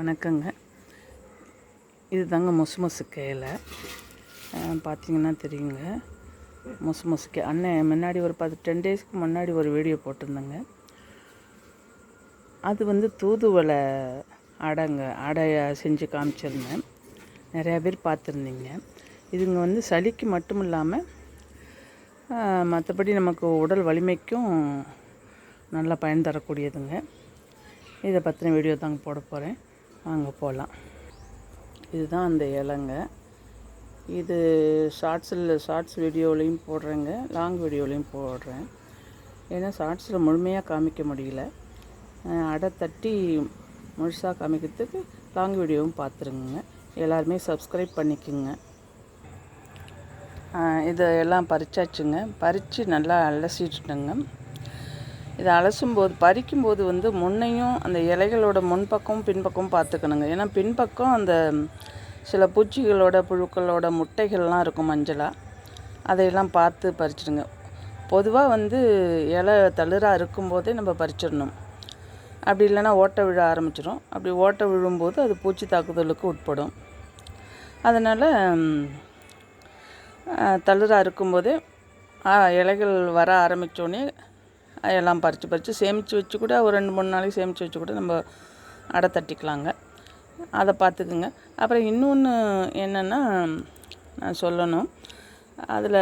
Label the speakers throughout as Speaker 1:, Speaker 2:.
Speaker 1: வணக்கங்க. இது தாங்க மொசு மொசு கேலை பார்த்தீங்கன்னா தெரியுங்க. மொசு கே அண்ணன் முன்னாடி ஒரு பத்து டென் டேஸ்க்கு முன்னாடி ஒரு வீடியோ போட்டிருந்தேங்க. அது வந்து தூதுவளை அடைங்க அடையை செஞ்சு காமிச்சிருந்தேன். நிறையா பேர் பார்த்துருந்தீங்க இதுங்க வந்து சளிக்கு மட்டும் இல்லாமல் மற்றபடி நமக்கு உடல் வலிமைக்கும் நல்லா பயன் தரக்கூடியதுங்க. இதை பற்றின வீடியோ தாங்க போட போகிறேன் வாங்க போகலாம் இதுதான் அந்த இலங்க. இது ஷார்ட்ஸில் ஷார்ட்ஸ் வீடியோலையும் போடுறேங்க. லாங் வீடியோலையும் போடுறேன். ஏன்னா ஷார்ட்ஸில் முழுமையாக காமிக்க முடியல. அடை தட்டி முழுசாக காமிக்கிறதுக்கு லாங் வீடியோவும் பார்த்துருங்க. எல்லாருமே சப்ஸ்கிரைப் பண்ணிக்கோங்க. இதை எல்லாம் பறிச்சாச்சுங்க. பறித்து நல்லா அலசிட்டுங்க இதை அலசும்போது பறிக்கும்போது வந்து முன்னையும் அந்த இலைகளோட முன்பக்கம் பின்பக்கம் பார்த்துக்கணுங்க. ஏன்னா பின்பக்கம் அந்த சில பூச்சிகளோட புழுக்களோட முட்டைகள்லாம் இருக்கும் மஞ்சளாக அதையெல்லாம் பார்த்து பறிச்சிடுங்க. பொதுவாக வந்து இலை தளிராக இருக்கும்போதே நம்ம பறிச்சிடணும். அப்படி இல்லைன்னா ஓட்டை விழ ஆரம்பிச்சிடும். அப்படி ஓட்டை விழும்போது அது பூச்சி தாக்குதலுக்கு உட்படும். அதனால் தளிராக இருக்கும்போதே இலைகள் வர ஆரம்பித்தோடனே எல்லாம் பறித்து பறித்து சேமித்து வச்சு கூட ஒரு ரெண்டு மூணு நாளைக்கு சேமித்து வச்சு கூட நம்ம அடை தட்டிக்கலாங்க. அதை பார்த்துக்குங்க. அப்புறம் இன்னொன்று என்னென்னா நான் சொல்லணும். அதில்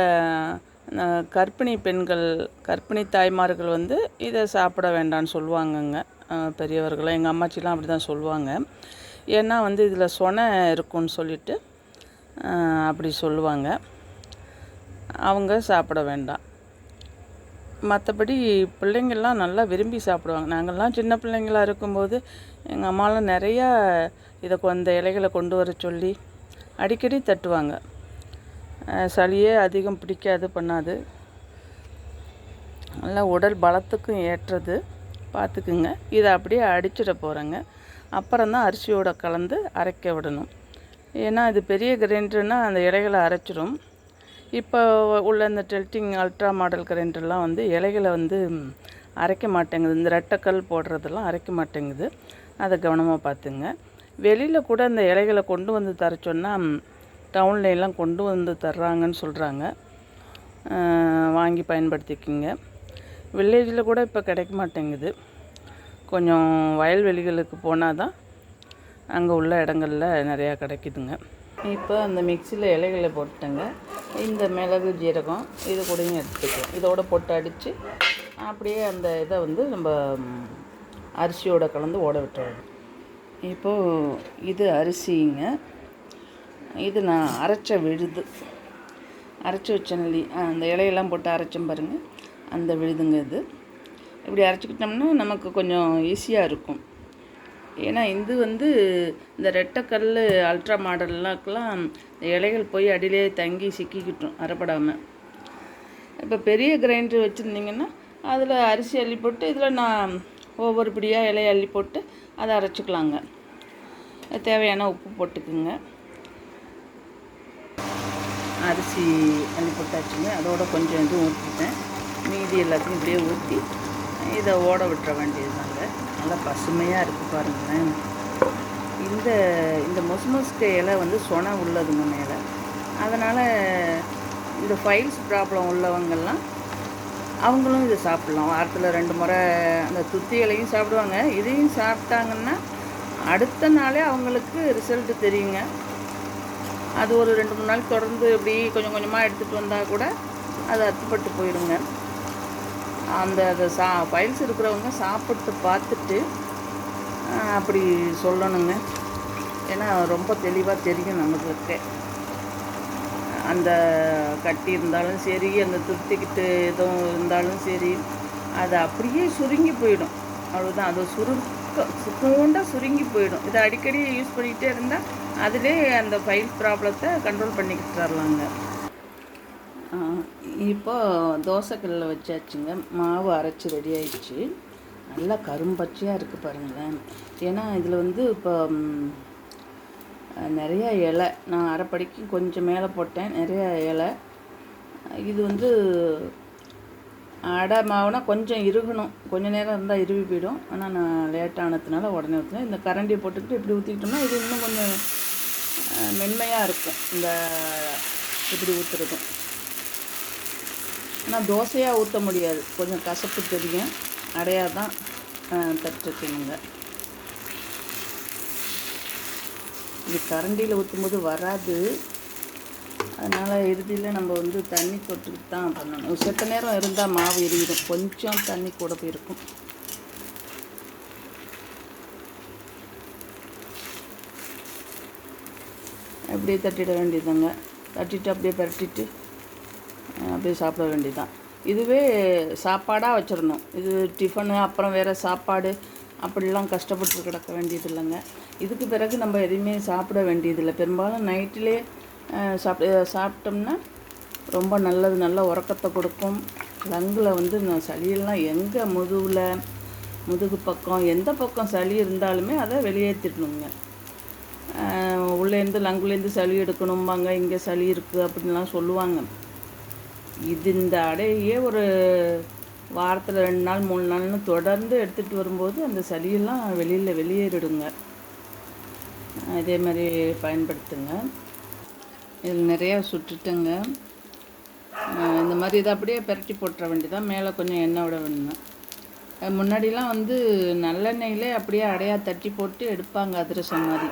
Speaker 1: கர்ப்பிணி பெண்கள் கர்ப்பிணி தாய்மார்கள் வந்து இதை சாப்பிட வேண்டாம்னு சொல்லுவாங்கங்க. பெரியவர்களும் எங்கள் அம்மாச்சிலாம் அப்படி தான் சொல்லுவாங்க. ஏன்னா வந்து இதில் சொனை இருக்கும்னு சொல்லிட்டு அப்படி சொல்லுவாங்க. அவங்க சாப்பிட வேண்டாம். மற்றபடி பிள்ளைங்கள்லாம் நல்லா விரும்பி சாப்பிடுவாங்க. நாங்கள்லாம் சின்ன பிள்ளைங்களா இருக்கும்போது எங்கள் அம்மாலாம் நிறையா இதை கொ- இலைகளை கொண்டு வர சொல்லி அடிக்கடி தட்டுவாங்க. சளியே அதிகம் பிடிக்காது பண்ணாது. நல்லா உடல் பலத்துக்கும் ஏற்றது. பார்த்துக்குங்க. இதை அப்படியே அடிச்சிட போகிறேங்க அப்புறம் தான் அரிசியோட கலந்து அரைக்க விடணும். ஏன்னா இது பெரிய கிரைண்டர்னால் அந்த இலைகளை அரைச்சிடும் இப்போ உள்ள இந்த டெல்ட்டிங் அல்ட்ரா மாடல் கிரைண்டர்லாம் வந்து இலைகளை வந்து அரைக்க மாட்டேங்குது. இந்த ரெட்டைக்கல் போடுறதெல்லாம் அரைக்க மாட்டேங்குது. அதை கவனமாக பார்த்துங்க. வெளியில் கூட அந்த இலைகளை கொண்டு வந்து தர சொன்னால் டவுன்ல கொண்டு வந்து தர்றாங்கன்னு சொல்கிறாங்க வாங்கி பயன்படுத்திக்கிங்க. வில்லேஜில் கூட இப்போ கிடைக்க மாட்டேங்குது. கொஞ்சம் வயல்வெளிகளுக்கு போனால் தான் அங்கே உள்ள இடங்கள்ல நிறையா கிடைக்குதுங்க. இப்போ அந்த மிக்சியில் இலைகளை போட்டுட்டேங்க. இந்த மிளகு ஜீரகம் இது கூடயும் எடுத்துக்கலாம். இதோட போட்டு அடித்து அப்படியே அந்த இதை வந்து நம்ம அரிசியோட கலந்து ஓட விட்டுறோம் இப்போது இது அரிசிங்க. இது நான் அரைச்ச விழுது. அரைச்சி வச்ச நெல்லி அந்த இலையெல்லாம் போட்டு அரைச்சோம் பாருங்கள் அந்த விழுதுங்க இது. இப்படி அரைச்சிக்கிட்டோம்னா நமக்கு கொஞ்சம் ஈஸியாக இருக்கும். ஏன்னா இது வந்து இந்த ரெட்டைக்கல் அல்ட்ரா மாடல்லாக்கெல்லாம் இந்த இலைகள் போய் அடியிலே தங்கி சிக்கிக்கிட்டோம் அரைப்படாமல் இப்போ பெரிய கிரைண்டர் வச்சுருந்தீங்கன்னா அதில் அரிசி அள்ளி போட்டு இதில் நான் ஒவ்வொரு பிடியாக இலையை அள்ளி போட்டு அதை அரைச்சிக்கலாங்க. தேவையான உப்பு போட்டுக்குங்க. அரிசி அள்ளி போட்டாச்சுங்க அதோட கொஞ்சம் இது ஊற்றிட்டேன் மீதி எல்லாத்தையும் இப்படியே ஊற்றி இதை ஓட விட்டுற வேண்டியதுதாங்க. நல்லா பசுமையாக இருக்குது பாருங்களேன். இந்த இந்த மொசுமொசுக்க இலை வந்து சொனை உள்ளதுங்க மேலே அதனால் இந்த ஃபைல்ஸ் ப்ராப்ளம் உள்ளவங்கள்லாம் அவங்களும் இதை சாப்பிட்லாம். வாரத்தில் ரெண்டு முறை அந்த துத்தி இலையும் சாப்பிடுவாங்க. இதையும் சாப்பிட்டாங்கன்னா அடுத்த நாளே அவங்களுக்கு ரிசல்ட்டு தெரியுங்க. அது ஒரு ரெண்டு மூணு நாள் தொடர்ந்து இப்படி கொஞ்சம் கொஞ்சமாக எடுத்துகிட்டு வந்தால் கூட அது அத்துப்பட்டு போயிடுங்க. அந்த அதை சா ஃபைல்ஸ் இருக்கிறவங்க சாப்பிட்டு பார்த்துட்டு அப்படி சொல்லணுங்க. ஏன்னா ரொம்ப தெளிவாக தெரியும் நமக்கு. அந்த கட்டி இருந்தாலும் சரி அந்த துருத்திக்கிட்டு எதுவும் இருந்தாலும் சரி அது அப்படியே சுருங்கி போயிடும். அவ்வளோதான் அது சுருக்க சுத்தோண்டாக சுருங்கி போயிடும். இதை அடிக்கடி யூஸ் பண்ணிகிட்டே இருந்தால் அதிலே அந்த ஃபைல் ப்ராப்ளத்தை கண்ட்ரோல் பண்ணிக்கிட்டு வரலாங்க. இப்போ தோசைக்கல்ல வச்சாச்சுங்க. மாவு அரைச்சி ரெடி ஆயிடுச்சு. நல்லா கரும்பச்சையாக இருக்குது பாருங்களேன். ஏன்னா இதில் வந்து இப்போ நிறையா நிறைய இலை. நான் அரைப்படிக்கு கொஞ்சம் மேலே போட்டேன். நிறையா இலை. இது வந்து அடை மாவுனா கொஞ்சம் இறுகணும் கொஞ்சம் நேரம் இருந்தால் இறுகி போயிடும். ஆனால் நான் லேட்டானதுனால உடனே ஊற்றுனேன் இந்த கரண்டியை போட்டுக்கிட்டு இப்படி ஊற்றிக்கிட்டோம்னா இது இன்னும் கொஞ்சம் மென்மையாக இருக்கும். இந்த இப்படி ஊற்றுறதும் ஆனால் தோசையாக ஊற்ற முடியாது. கொஞ்சம் கசப்பு தெரியும். அடையாக தான் தட்டுருக்கணுங்க இது கரண்டியில் ஊற்றும்போது வராது. அதனால் இறுதியில் நம்ம வந்து தண்ணி தொட்டுக்கிட்டு தான் பண்ணணும். செத்த நேரம் இருந்தால் மாவு எரியிடும் கொஞ்சம் தண்ணி கூட போயிருக்கும். அப்படியே தட்டிட வேண்டியதுங்க தட்டிட்டு அப்படியே பரட்டிட்டு அப்படியே சாப்பிட வேண்டியதுதான். இதுவே சாப்பாடாக வச்சிடணும். இது டிஃபனு அப்புறம் வேறு சாப்பாடு அப்படிலாம் கஷ்டப்பட்டு கிடக்க வேண்டியது இல்லைங்க இதுக்கு பிறகு நம்ம எதையுமே சாப்பிட வேண்டியதில்லை. பெரும்பாலும் நைட்டிலே சாப்பிட சாப்பிட்டோம்னா ரொம்ப நல்லது. நல்ல உறக்கத்தை கொடுக்கும். லங்கில் வந்து நான் சளியெல்லாம் எங்கே முதுவில் முதுகு பக்கம் எந்த பக்கம் சளி இருந்தாலுமே அதை வெளியேற்றிடணுங்க உள்ளேருந்து லங்குலேருந்து சளி எடுக்கணும்பாங்க. இங்கே சளி இருக்குது அப்படின்லாம் சொல்லுவாங்க. இது இந்த அடையே ஒரு வாரத்தில் ரெண்டு நாள் மூணு நாள்னு தொடர்ந்து எடுத்துகிட்டு வரும்போது அந்த சளியெல்லாம் வெளியில் வெளியேறிடுங்க. இதே மாதிரி பயன்படுத்துங்க. இதில் நிறையா சுட்டுட்டுங்க. இந்த மாதிரி இதை அப்படியே பெரட்டி போட்டுற வேண்டியதான் மேலே கொஞ்சம் எண்ணெய் விட வேணும் முன்னாடிலாம் வந்து நல்லெண்ணெயிலே அப்படியே அடையாக தட்டி போட்டு எடுப்பாங்க அதிரசம் மாதிரி.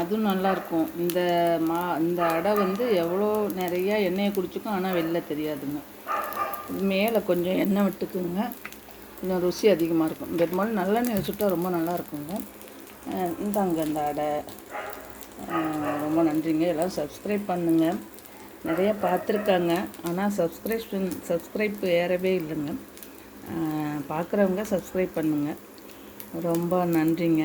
Speaker 1: அதுவும் நல்லாயிருக்கும். இந்த மா இந்த அடை வந்து எவ்வளோ நிறையா எண்ணெயை குடிச்சிக்கும் ஆனால் வெளில தெரியாதுங்க. மேலே கொஞ்சம் எண்ணெய் விட்டுக்குங்க. கொஞ்சம் ருசி அதிகமாக இருக்கும். பெரும்பாலும் நல்லெண்ணெய் வச்சுட்டா ரொம்ப நல்லா இருக்குங்க இந்தாங்க இந்த அடை. ரொம்ப நன்றிங்க. எல்லாம் சப்ஸ்கிரைப் பண்ணுங்க. நிறைய பார்த்துருக்காங்க. ஆனால் சப்ஸ்கிரிப்ஷன் சப்ஸ்கிரைப் ஏறவே இல்லைங்க. பார்க்குறவங்க சப்ஸ்கிரைப் பண்ணுங்கள் ரொம்ப நன்றிங்க.